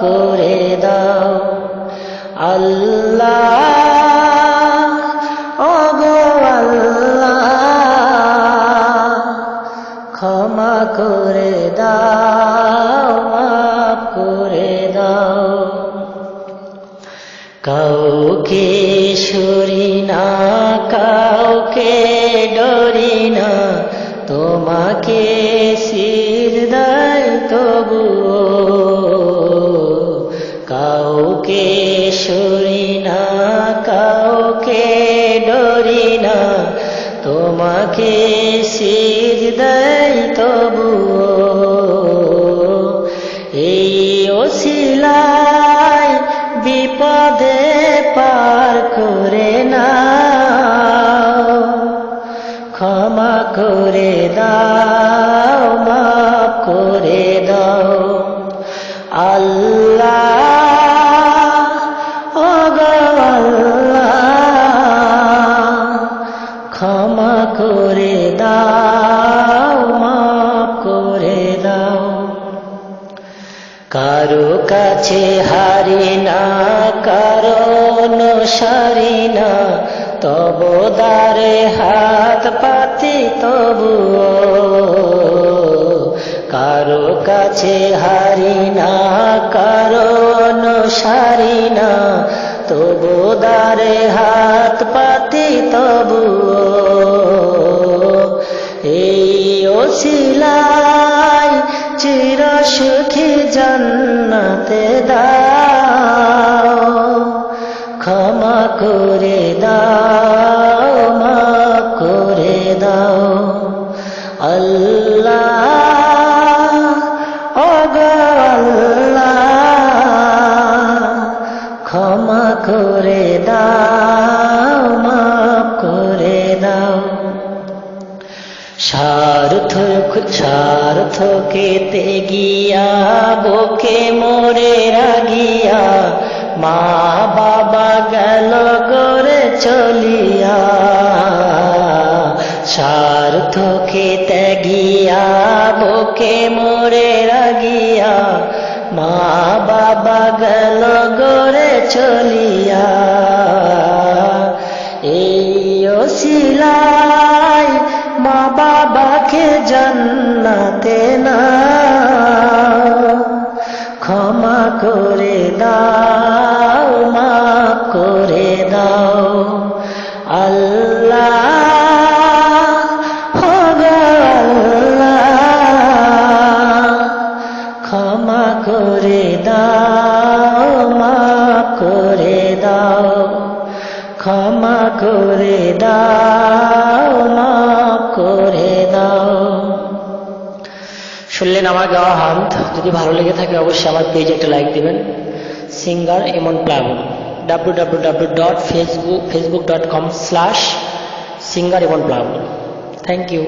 করে দাও। আল্লাহ, ওগো আল্লাহ, ক্ষমা করে দাও, মাফ করে দাও। কাউকে সরি না, কাউকে ডরি না, তোমাকে কাউকে সরি না, কাউকে ডরি না। তোমাকে শির দেয় তবুও। এই ওসিলায় বিপদে পার করে না ক্ষমা করে দাও, মাফ করে দাও। আল্লাহ কাছে হারি না কারও সারি না। তব দারে হাত পাতি তবু কারও কাছে হারি না কারও সারি না। তবু দারে হাত পাতি তবু এই ওসিলাই চির সুখী জন্নতে দাও ক্ষমা করে দাও। সার্থক সার্থকেতে গিয়া বুকে মোরে রাগিয়া মা বাবা গেল গড়ে চলিয়া সার্থকেতে গিয়া বুকে মোরে রাগিয়া মা বাবা গেল গড়ে চলিয়া এই ওসিলাই মা বাবাকে জন্নাতে না। ক্ষমা করে দাও, মাফ করে দাও। আল্লাহ আল্লাহ, ক্ষমা করে দাও, মাফ করে দাও। ক্ষমা করে দাও, মাফ করে শুনলেন আমার গাওয়া হামদ যদি ভালো লেগে থাকে, অবশ্যই আমার পেজে একটা লাইক দেবেন। Singer Emon Plabon W W W dot Facebook Facebook dot com slash singer Emon Plabon thank you